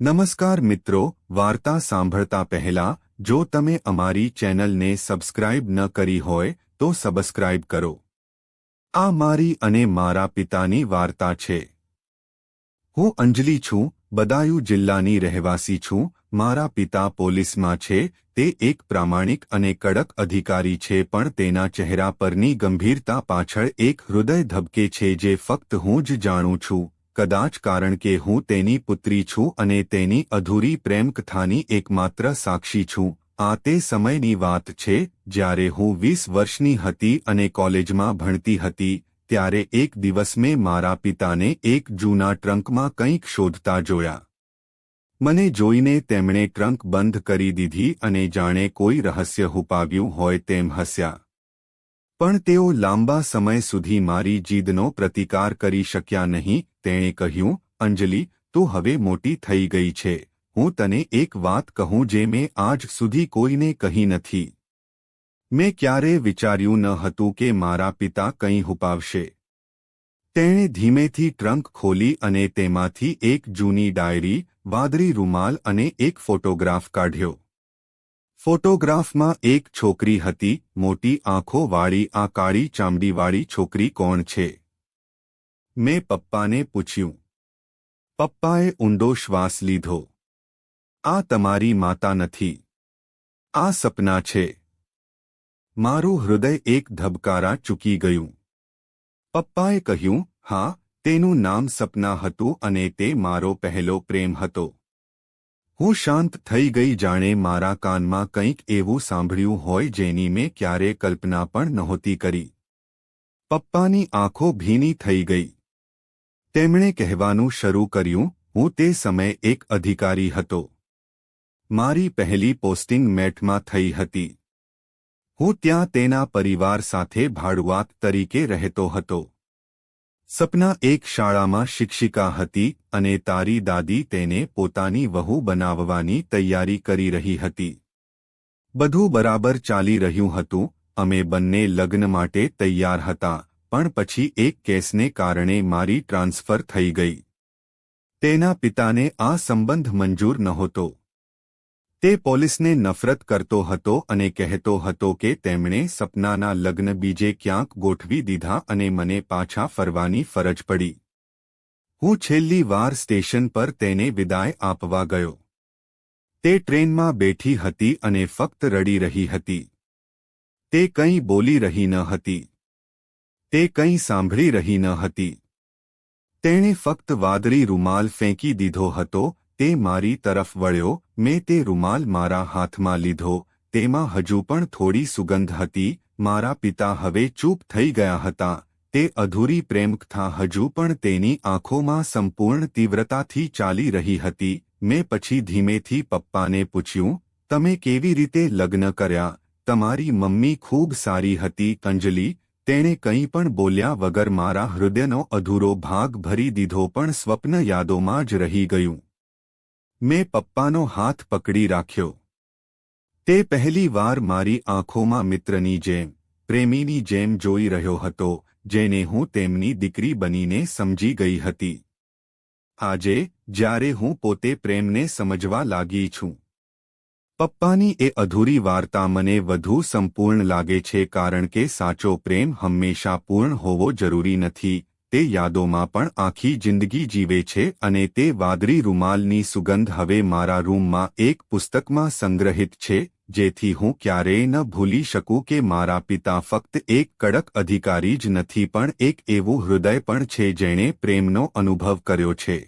નમસ્કાર મિત્રો, વાર્તા સાંભળતા પહેલા, જો તમે અમારી ચેનલને સબસ્ક્રાઇબ ન કરી હોય, તો સબસ્ક્રાઇબ કરો. આ મારી અને મારા પિતાની વાર્તા છે. હું અંજલિ છું, બદાયુ જિલ્લાની રહેવાસી છું, મારા પિતા પોલીસમાં છે, તે એક પ્રામાણિક અને કડક અધિકારી છે પણ તેના ચહેરા પરની ગંભીરતા પાછળ એક હૃદય ધબકે છે જે ફક્ત હું જ જાણું છું. કદાચ કારણ કે હું તેની પુત્રી છું અને તેની અધૂરી પ્રેમ કથાની એકમાત્ર સાક્ષી છું. આ તે સમયની વાત છે, જ્યારે હું વીસ વર્ષની હતી અને કોલેજમાં ભણતી હતી, ત્યારે એક દિવસ મેં મારા પિતાને એક જૂના ટ્રંકમાં કંઈક શોધતા જોયા. મને જોઈને તેમણે ટ્રંક બંધ કરી દીધી અને જાણે કોઈ રહસ્ય હુપાવ્યું હોય તેમ હસ્યા. પણ તેઓ લાંબા સમય સુધી મારી જીદનો પ્રતિકાર કરી શક્યા નહીં તેણે કહ્યું, અંજલિ, તું હવે મોટી થઈ ગઈ છે. હું તને એક વાત કહું જે મેં આજ સુધી કોઈને કહી નથી. મેં ક્યારે વિચાર્યું ન હતું કે મારા પિતા કંઈ હુપાવશે. તેણે ધીમેથી ટ્રંક ખોલી અને તેમાંથી એક જૂની ડાયરી, વાદળી રૂમાલ અને એક ફોટોગ્રાફ કાઢ્યો. ફોટોગ્રાફમાં એક છોકરી હતી, મોટી આંખોવાળી આ કાળી ચામડીવાળી છોકરી કોણ છે? મેં પપ્પાને પૂછ્યું, પપ્પાએ ઊંડો શ્વાસ લીધો. આ તમારી માતા નથી. આ સપના છે. મારું હૃદય એક ધબકારા ચૂકી ગયું. પપ્પાએ કહ્યું, હા, તેનું નામ સપના હતું અને તે મારો પહેલો પ્રેમ હતો. હું શાંત થઈ ગઈ જાણે મારા કાનમાં કંઈક એવું સાંભળ્યું હોય જેની મેં ક્યારે કલ્પના પણ નહોતી કરી. પપ્પાની આંખો ભીની થઈ ગઈ. તેમણે કહેવાનું શરૂ કર્યું, હું તે સમયે એક અધિકારી હતો. મારી પહેલી પોસ્ટિંગ મેટમાં થઈ હતી. હું ત્યાં તેના પરિવાર સાથે ભાડુઆત તરીકે રહેતો હતો. સપના એક શાળામાં શિક્ષિકા હતી અને તારી દાદી તેને પોતાની વહુ બનાવવાની તૈયારી કરી રહી હતી. બધું બરાબર ચાલી રહ્યું હતું, અમે બંને લગ્ન માટે તૈયાર હતા. પણ પછી એક કેસને કારણે મારી ટ્રાન્સફર થઈ ગઈ. તેના પિતાને આ સંબંધ મંજૂર નહોતો. તે પોલીસને નફરત કરતો હતો અને કહેતો હતો કે તેમણે સપનાના લગ્ન બીજે ક્યાંક ગોઠવી દીધા અને મને પાછા ફરવાની ફરજ પડી. હું છેલ્લી વાર સ્ટેશન પર તેને વિદાય આપવા ગયો. તે ટ્રેનમાં બેઠી હતી અને ફક્ત રડી રહી હતી. તે કંઈ બોલી રહી ન હતી. તે કંઈ સાંભળી રહી ન હતી. તેણે ફક્ત વાદળી રૂમાલ ફેંકી દીધો હતો, તે મારી તરફ વળ્યો, મેં તે રૂમાલ મારા હાથમાં લીધો, તેમાં હજુ પણ થોડી સુગંધ હતી, મારા પિતા હવે ચૂપ થઈ ગયા હતા, તે અધૂરી પ્રેમકથા હજુ પણ તેની આંખોમાં સંપૂર્ણ તીવ્રતાથી ચાલી રહી હતી, મેં પછી ધીમેથી પપ્પાને પૂછ્યું, તમે કેવી રીતે લગ્ન કર્યા? તમારી મમ્મી ખૂબ સારી હતી કંજલી તેણે કંઈ પણ બોલ્યા વગર મારા હૃદયનો અધૂરો ભાગ ભરી દીધો પણ સ્વપ્ન યાદોમાં જ રહી ગયું. મેં પપ્પાનો હાથ પકડી રાખ્યો. તે પહેલી વાર મારી આંખોમાં મિત્રની જેમ, પ્રેમીની જેમ જોઈ રહ્યો હતો, જેને હું તેમની દીકરી બનીને સમજી ગઈ હતી. આજે, જ્યારે હું પોતે પ્રેમને સમજવા લાગી છું. પપ્પાની એ અધૂરી વાર્તા મને વધુ સંપૂર્ણ લાગે છે કારણ કે સાચો પ્રેમ હંમેશા પૂર્ણ હોવો જરૂરી નથી, તે યાદોમાં પણ આખી જિંદગી જીવે છે અને તે વાદળી રૂમાલની સુગંધ હવે મારા રૂમમાં એક પુસ્તકમાં સંગ્રહિત છે, જેથી હું ક્યારેય ન ભૂલી શકું કે મારા પિતા ફક્ત એક કડક અધિકારી જ નથી પણ એક એવું હૃદય પણ છે જેણે પ્રેમનો અનુભવ કર્યો છે.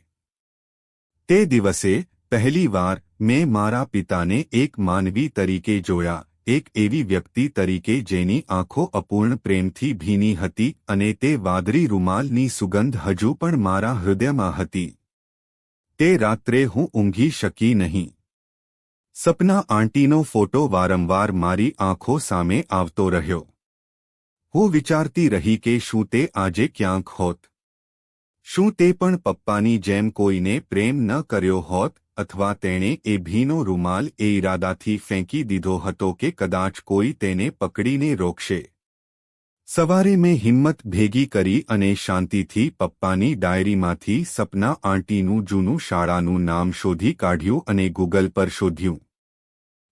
તે દિવસે પહેલીવાર મેં મારા પિતાને એક માનવી તરીકે જોયા એક એવી વ્યક્તિ તરીકે જેની આંખો અપૂર્ણ પ્રેમથી ભીની હતી અને તે વાદળી રૂમાલની સુગંધ હજુ પણ મારા હૃદયમાં હતી તે રાત્રે હું ઊંઘી શકી નહીં સપના આંટીનો ફોટો વારંવાર મારી આંખો સામે આવતો રહ્યો હું વિચારતી રહી કે શું તે આજે ક્યાંક હોત શું તે પણ પપ્પાની જેમ કોઈને પ્રેમ ન કર્યો હોત અથવા તેણે એ ભીનો રૂમાલ એ ઈરાદાથી ફેંકી દીધો હતો કે કદાચ કોઈ તેને પકડીને રોકશે? સવારે મેં હિંમત ભેગી કરી અને શાંતિથી પપ્પાની ડાયરીમાંથી સપના આંટીનું જૂનું શાળાનું નામ શોધી કાઢ્યું અને ગૂગલ પર શોધ્યું.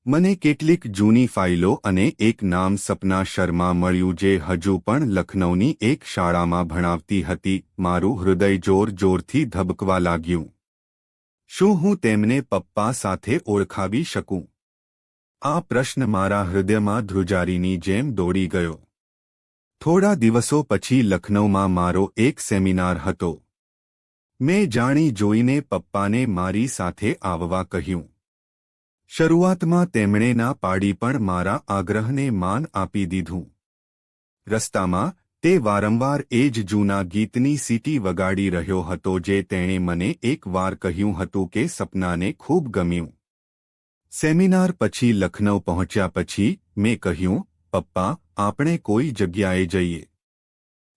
મને કેટલીક જૂની ફાઇલો અને એક નામ સપના શર્મા મળ્યું જે હજુ પણ લખનૌની એક શાળામાં ભણાવતી હતી. મારું હૃદય જોર જોરથી ધબકવા લાગ્યું. શું હું તેમને પપ્પા સાથે ઓળખાવી શકું? આ પ્રશ્ન મારા હૃદયમાં ધ્રુજારીની જેમ દોડી ગયો. થોડા દિવસો પછી લખનૌમાં મારો એક સેમિનાર હતો. મેં જાણી જોઈને પપ્પાને મારી સાથે આવવા કહ્યું. શરૂઆતમાં તેમણે ના પાડી પણ મારા આગ્રહને માન આપી દીધું. રસ્તામાં તે વારંવાર એ જ જૂના ગીતની સીટી વગાડી રહ્યો હતો જે તેણે મને એક વાર કહ્યું હતું કે સપનાને ખૂબ ગમ્યું. સેમિનાર પછી લખનૌ પહોંચ્યા પછી મેં કહ્યું, પપ્પા, આપણે કોઈ જગ્યાએ જઈએ.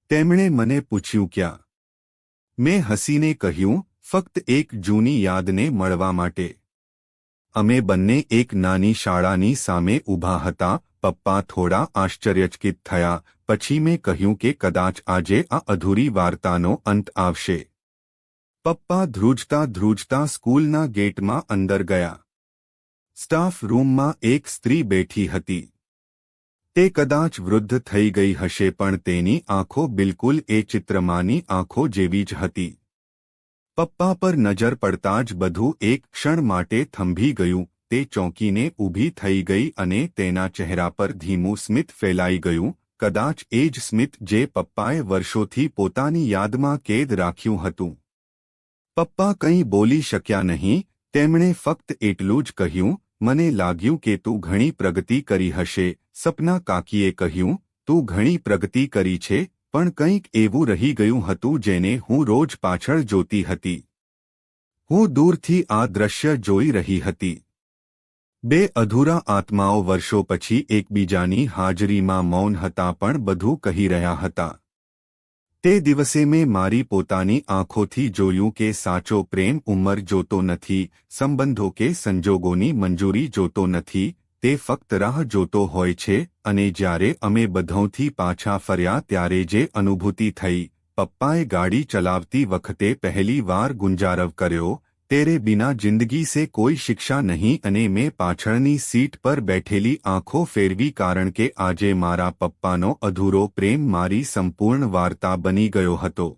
તેમણે મને પૂછ્યું, ક્યાં? મેં હસીને કહ્યું, ફક્ત એક જૂની યાદને મળવા માટે. અમે બંને એક નાની શાળાની સામે ઊભા હતા, પપ્પા થોડા આશ્ચર્યચકિત થયા, પછી મેં કહ્યું કે કદાચ આજે આ અધૂરી વાર્તાનો અંત આવશે. પપ્પા ધ્રુજતા ધ્રુજતા સ્કૂલના ગેટમાં અંદર ગયા. સ્ટાફ રૂમમાં એક સ્ત્રી બેઠી હતી. તે કદાચ વૃદ્ધ થઈ ગઈ હશે પણ તેની આંખો બિલકુલ એ ચિત્રમાંની આંખો જેવી જ હતી. પપ્પા પર નજર પડતા જ બધું એક ક્ષણ માટે થંભી ગયું. તે ચોંકીને ઊભી થઈ ગઈ અને તેના ચહેરા પર ધીમું સ્મિત ફેલાઈ ગયું. કદાચ એ જ સ્મિત જે પપ્પાએ વર્ષોથી પોતાની યાદમાં કેદ રાખ્યું હતું. પપ્પા કંઈ બોલી શક્યા નહીં. તેમણે ફક્ત એટલું જ કહ્યું, મને લાગ્યું કે તું ઘણી પ્રગતિ કરી હશે. સપના કાકીએ કહ્યું, તું ઘણી પ્રગતિ કરી છે પણ કંઈક એવું રહી ગયું હતું જેને હું રોજ પાછળ જોતી હતી. હું દૂરથી આ દ્રશ્ય જોઈ રહી હતી. બે અધૂરા આત્માઓ વર્ષો પછી એકબીજાની હાજરીમાં મૌન હતા પણ બધું કહી રહ્યા હતા. તે દિવસે મેં મારી પોતાની આંખોથી જોયું કે સાચો પ્રેમ ઉંમર જોતો નથી, સંબંધો કે સંજોગોની મંજૂરી જોતો નથી તે ફક્ત રાહ જોતો હોય છે અને જ્યારે અમે બધોથી પાછા ફર્યા ત્યારે જે અનુભૂતિ થઈ, પપ્પાએ ગાડી ચલાવતી વખતે પહેલી વાર ગુંજારવ કર્યો, તેરે બિના જિંદગી સે કોઈ શિક્ષા નહીં અને મેં પાછળની સીટ પર બેઠેલી આંખો ફેરવી કારણ કે આજે મારા પપ્પાનો અધૂરો પ્રેમ મારી સંપૂર્ણ વાર્તા બની ગયો હતો.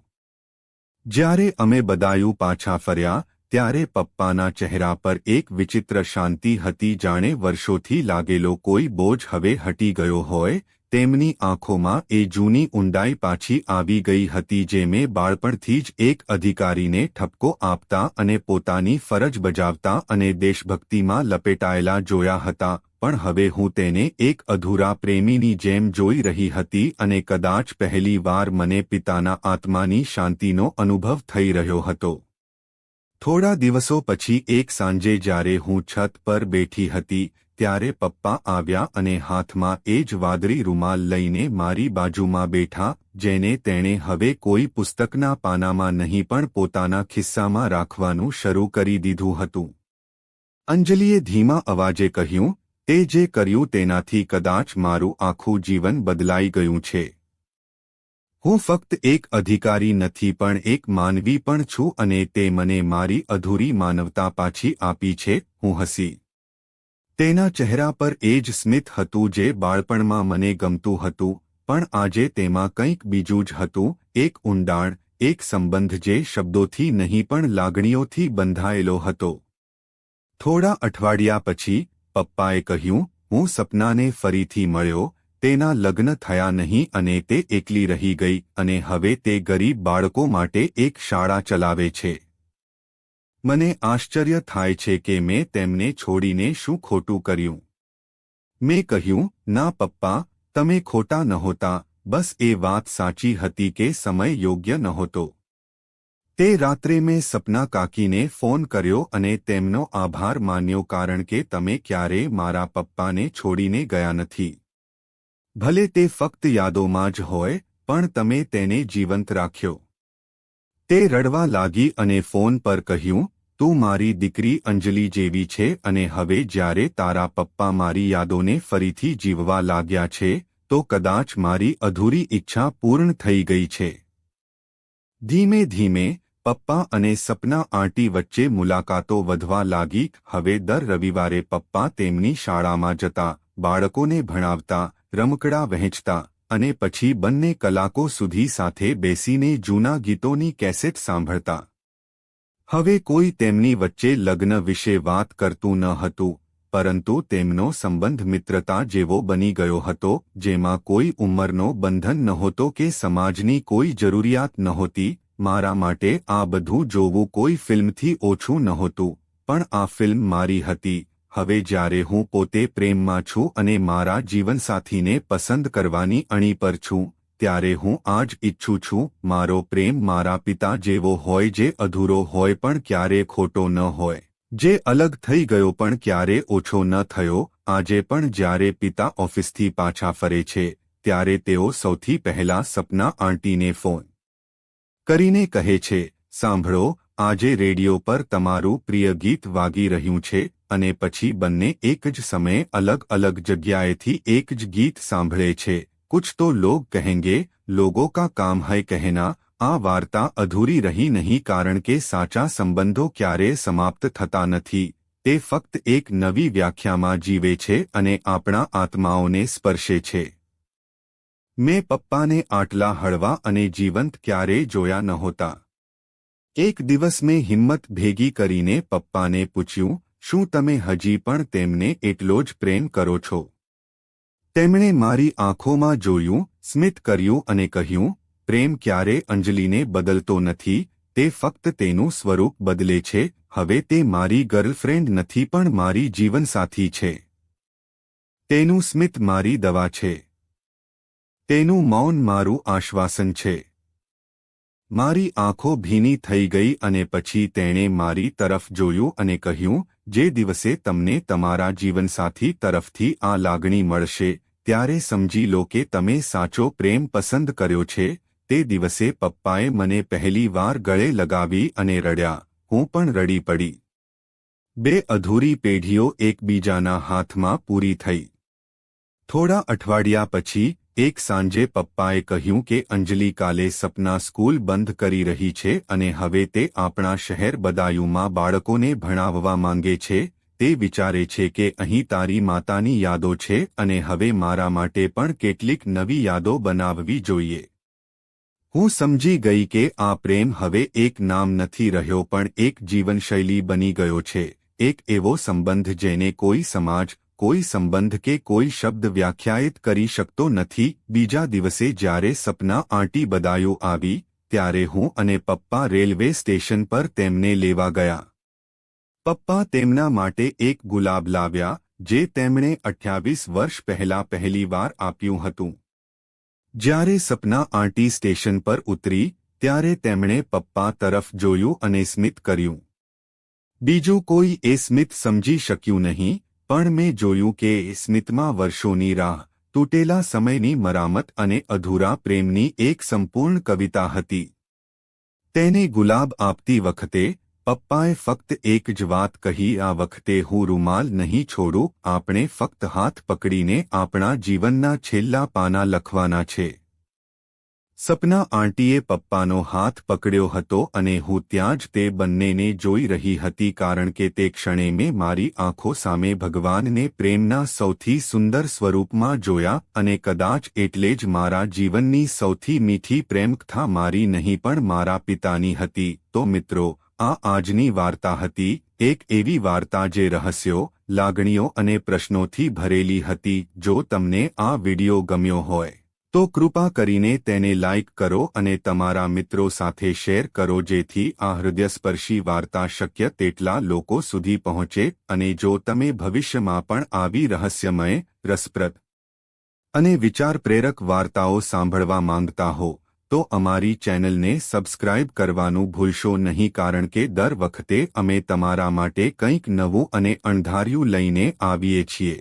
જ્યારે અમે બદાયું પાછા ફર્યા ત્યારે પપ્પાના ચહેરા પર એક વિચિત્ર શાંતિ હતી જાણે વર્ષોથી લાગેલો કોઈ બોજ હવે હટી ગયો હોય, તેમની આંખોમાં એ જૂની ઊંડાઈ પાછી આવી ગઈ હતી જે મેં બાળપણથી જ એક અધિકારીને ઠપકો આપતા અને પોતાની ફરજ બજાવતા અને દેશભક્તિમાં લપેટાયેલા જોયા હતા, પણ હવે હું તેને એક અધૂરા પ્રેમીની જેમ જોઈ રહી હતી અને કદાચ પહેલી વાર મને પિતાના આત્માની શાંતિનો અનુભવ થઈ રહ્યો હતો. થોડા દિવસો પછી એક સાંજે જ્યારે હું છત પર બેઠી હતી, ત્યારે પપ્પા આવ્યા અને હાથમાં એ જ વાદળી રૂમાલ લઈને મારી બાજુમાં બેઠા, જેને તેણે હવે કોઈ પુસ્તકના પાનામાં નહીં પણ પોતાના ખિસ્સામાં રાખવાનું શરૂ કરી દીધું હતું. અંજલિએ ધીમા અવાજે કહ્યું, તે જે કર્યું તેનાથી કદાચ મારું આખું જીવન બદલાઈ ગયું છે. હું ફક્ત એક અધિકારી નથી પણ એક માનવી પણ છું અને તે મને મારી અધૂરી માનવતા પાછી આપી છે, હું હસી. તેના ચહેરા પર એ જ સ્મિત હતું જે બાળપણમાં મને ગમતું હતું, પણ આજે તેમાં કંઈક બીજું જ હતું, એક ઊંડાણ, એક સંબંધ જે શબ્દોથી નહીં પણ લાગણીઓથી બંધાયેલો હતો. થોડા અઠવાડિયા પછી, પપ્પાએ કહ્યું, હું સપનાને ફરીથી મળ્યો તેના લગ્ન થયા નહીં અને તે એકલી રહી ગઈ અને હવે તે ગરીબ બાળકો માટે એક શાળા ચલાવે છે. મને આશ્ચર્ય થાય છે કે મેં તેમને છોડીને શું ખોટું કર્યું. મેં કહ્યું, ના પપ્પા, તમે ખોટા નહોતા, બસ એ વાત સાચી હતી કે સમય યોગ્ય નહોતો. તે રાત્રે મેં સપના કાકીને ફોન કર્યો અને તેમનો આભાર માન્યો કારણ કે તમે ક્યારેય મારા પપ્પાને છોડીને ગયા નથી. ભલે તે ફક્ત યાદોમાં જ હોય, પણ તમે તેને જીવંત રાખ્યો. તે રડવા લાગી અને ફોન પર કહ્યું, તું મારી દીકરી અંજલિ જેવી છે અને હવે જ્યારે તારા પપ્પા મારી યાદોને ફરીથી જીવવા લાગ્યા છે, તો કદાચ મારી અધૂરી ઈચ્છા પૂર્ણ થઈ ગઈ છે. ધીમે ધીમે, પપ્પા અને સપના આંટી વચ્ચે મુલાકાતો વધવા લાગી. હવે દર રવિવારે પપ્પા તેમની શાળામાં જતા, બાળકોને ભણાવતા રમકડા વહેંચતા અને પછી બંને કલાકો સુધી સાથે બેસીને જૂના ગીતોની કેસેટ સાંભળતા. હવે કોઈ તેમની વચ્ચે લગ્ન વિશે વાત કરતું ન હતું, પરંતુ તેમનો સંબંધ મિત્રતા જેવો બની ગયો હતો, જેમાં કોઈ ઉંમરનો બંધન નહોતો કે સમાજની કોઈ જરૂરિયાત નહોતી, મારા માટે આ બધું જોવું કોઈ ફિલ્મથી ઓછું નહોતું, પણ આ ફિલ્મ મારી હતી. હવે જ્યારે હું પોતે પ્રેમમાં છું અને મારા જીવનસાથીને પસંદ કરવાની અણી પર છું, ત્યારે હું આજ ઈચ્છું છું, મારો પ્રેમ મારા પિતા જેવો હોય જે અધૂરો હોય પણ ક્યારે ખોટો ન હોય. જે અલગ થઈ ગયો પણ ક્યારે ઓછો ન થયો, આજે પણ જ્યારે પિતા ઓફિસથી પાછા ફરે છે, ત્યારે તેઓ સૌથી પહેલા સપના આંટીને ફોન કરીને કહે છે, સાંભળો, આજે રેડિયો પર તમારું પ્રિય ગીત વાગી રહ્યું છે અને પછી બંને એક જ સમયે અલગ અલગ જગ્યાએથી એક જ ગીત સાંભળે છે. કુછ તો લોગ કહેંગે, લોગો કા કામ હૈ કહેના, આ વાર્તા અધૂરી રહી નહીં કારણ કે સાચા સંબંધો ક્યારેય સમાપ્ત થતા નથી. તે ફક્ત એક નવી વ્યાખ્યામાં જીવે છે અને આપણા આત્માઓને સ્પર્શે છે. મેં પપ્પાને આટલા હળવા અને જીવંત ક્યારેય જોયા નહોતા. એક દિવસ મેં હિંમત ભેગી કરીને પપ્પાને પૂછ્યું શું તમે હજી પણ તેમને એટલો જ પ્રેમ કરો છો? તેમણે મારી આંખોમાં જોયું, સ્મિત કર્યું અને કહ્યું, પ્રેમ ક્યારે અંજલિને બદલતો નથી, તે ફક્ત તેનું સ્વરૂપ બદલે છે, હવે તે મારી ગર્લફ્રેન્ડ નથી પણ મારી જીવનસાથી છે. તેનું સ્મિત મારી દવા છે. તેનું મૌન મારું આશ્વાસન છે. મારી આંખો ભીની થઈ ગઈ અને પછી તેણે મારી તરફ જોયું અને કહ્યું, જે દિવસે તમને તમારા જીવનસાથી તરફથી આ લાગણી મળશે, ત્યારે સમજી લો કે તમે સાચો પ્રેમ પસંદ કર્યો છે, તે દિવસે પપ્પાએ મને પહેલી વાર ગળે લગાવી અને રડ્યા, હું પણ રડી પડી. બે અધૂરી પેઢીઓ એકબીજાના હાથમાં પૂરી થઈ. થોડા અઠવાડિયા પછી એક સાંજે પપ્પાએ કહ્યું કે અંજલિ કાલે સપના સ્કૂલ બંધ કરી રહી છે અને હવે તે આપણા શહેર બદાયુમાં બાળકોને ભણાવવા માંગે છે, તે વિચારે છે કે અહીં તારી માતાની યાદો છે અને હવે મારા માટે પણ કેટલીક નવી યાદો બનાવવી જોઈએ. હું સમજી ગઈ કે આ પ્રેમ હવે એક નામ નથી રહ્યો પણ એક જીવનશૈલી બની ગયો છે, એક એવો સંબંધ જેને કોઈ સમાજ કોઈ સંબંધ કે કોઈ શબ્દ વ્યાખ્યાયિત કરી શકતો નથી. બીજા દિવસે જ્યારે સપના આંટી બદાયો આવી, ત્યારે હું અને પપ્પા રેલવે સ્ટેશન પર તેમને લેવા ગયા. પપ્પા તેમના માટે એક ગુલાબ લાવ્યા, જે તેમણે અઠ્યાવીસ વર્ષ પહેલા પહેલીવાર આપ્યું હતું. જ્યારે સપના આંટી સ્ટેશન પર ઉતરી, ત્યારે તેમણે પપ્પા તરફ જોયું અને સ્મિત કર્યું. બીજું કોઈ એ સ્મિત સમજી શક્યું નહીં પણ મેં જોયું કે સ્મિતમાં વર્ષોની રાહ, તૂટેલા સમયની મરામત અને અધૂરા પ્રેમની એક સંપૂર્ણ કવિતા હતી. તેને ગુલાબ આપતી વખતે, પપ્પાએ ફક્ત એક જ વાત કહી, આ વખતે હું રૂમાલ નહીં છોડું, આપણે ફક્ત હાથ પકડીને આપણા જીવનના છેલ્લા પાના લખવાના છે. સપના આંટીએ પપ્પાનો હાથ પકડ્યો હતો અને હું ત્યાં જ તે બંનેને જોઈ રહી હતી કારણ કે તે ક્ષણે મેં મારી આંખો સામે ભગવાનને પ્રેમના સૌથી સુંદર સ્વરૂપમાં જોયા અને કદાચ એટલે જ મારા જીવનની સૌથી મીઠી પ્રેમકથા મારી નહીં પણ મારા પિતાની હતી. તો મિત્રો, આ આજની વાર્તા હતી, એક એવી વાર્તા જે રહસ્યો, લાગણીઓ અને પ્રશ્નોથી ભરેલી હતી, જો તમને આ વિડિયો ગમ્યો હોય. તો કૃપા કરીને તેને લાઇક કરો અને તમારા મિત્રો સાથે શેર કરો જેથી આ હૃદયસ્પર્શી વાર્તા શક્ય તેટલા લોકો સુધી પહોંચે અને જો તમે ભવિષ્યમાં પણ આવી રહસ્યમય, રસપ્રદ અને વિચાર પ્રેરક વાર્તાઓ સાંભળવા માંગતા હો, તો અમારી ચેનલને સબસ્ક્રાઇબ કરવાનું ભૂલશો નહીં કારણ કે દર વખતે અમે તમારા માટે કંઈક નવું અને અણધાર્યું લઈને આવીએ છીએ.